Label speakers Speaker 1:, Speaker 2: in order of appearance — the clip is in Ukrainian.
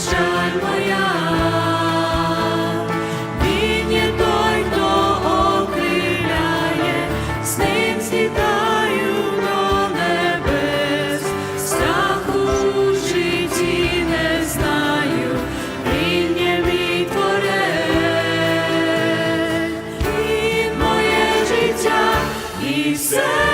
Speaker 1: печаль моя. Є той, хто з ним злітаю до небес, страху в не знаю, є мій він моє життя і все